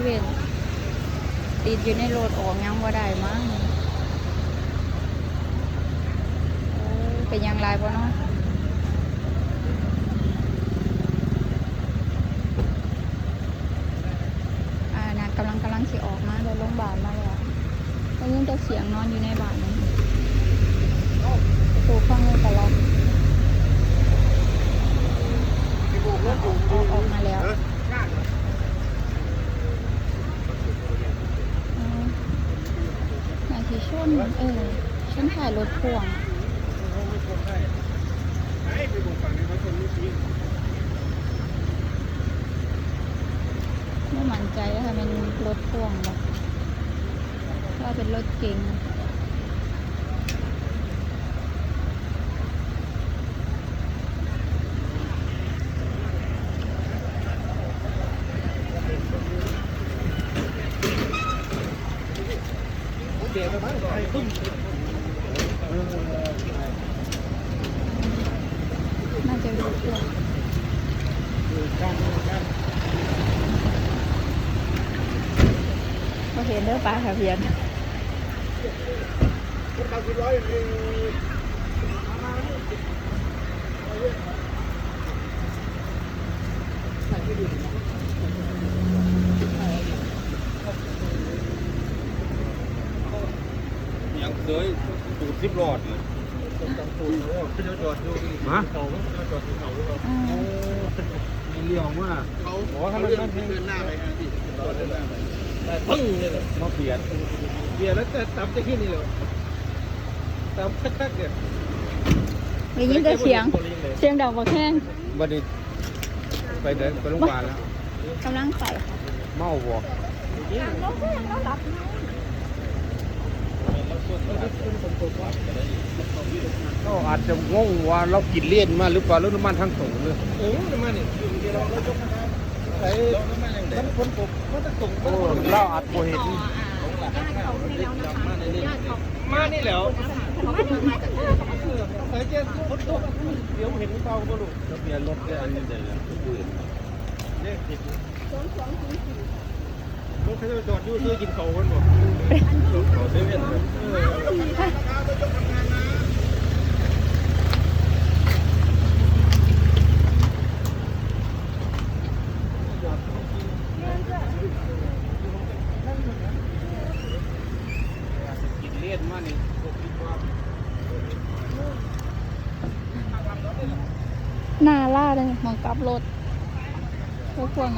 เว่นติดอยู่ในรถออกยังบ่ได้มั้งเป็นยังไรบ่เนาะอ่านะกำลังกำลังสิออกมาเลยโรงบาลมาแล้วได้ยินแต่เสียงนอนอยู่ในบ้านนั่นประตูข้างนู้นก็ล็อกออกออกออกมาแล้ว อืมนายที่ชนเออฉันถ่ายรถพ่วงไม่มั่นใจว่ามันรถพ่วงแบบว่าเป็นรถเก๋ง น่าจะเป็นรถพ่วงก็เห็นเด้อป้าทะเบียน嗯ยัง เคยดูดซิปรอดเลยฮะอืมมีเลี้ยวว่าเขาบอกว่าถ้ามันไม่เดินหน้าไปนะพี่รอดเดินหน้าไปปึ้งเลยเลยมาเปลี่ยนเบียร์แล้วแต่ตับจะขึ้นนี่เลยตับคักๆเนี่ยได้ยินแต่เสียง เสียงดังบักแห้งบัดนี้ไปเดินไปโรงพยาบาลแล้วกำลังไปค่ะเมาบ่ ก็อาจจะงงว่าเรากินเลี่ยนมาหรือเปล่าหรือน้ำมันทั้งสูงเลยเออน้ำมันนี่ยเราเรายกมาใส่มันฝนตกมันจะตกเราอาจบ่เห็นมานี่แล้วใส่เจ้าฝนตกเดี๋ยวเห็นเปล่าบ่ลูกทะเบียนรถได้อันนี้ได้แล้วเลขผิดรถ เขาจะจอดอยู่ซื้อกินเขากันบ่เขาเซเว่นเลยกินานี่ผมคิดว่าหน้าล่าเลยมองกลับรถรถพ่วง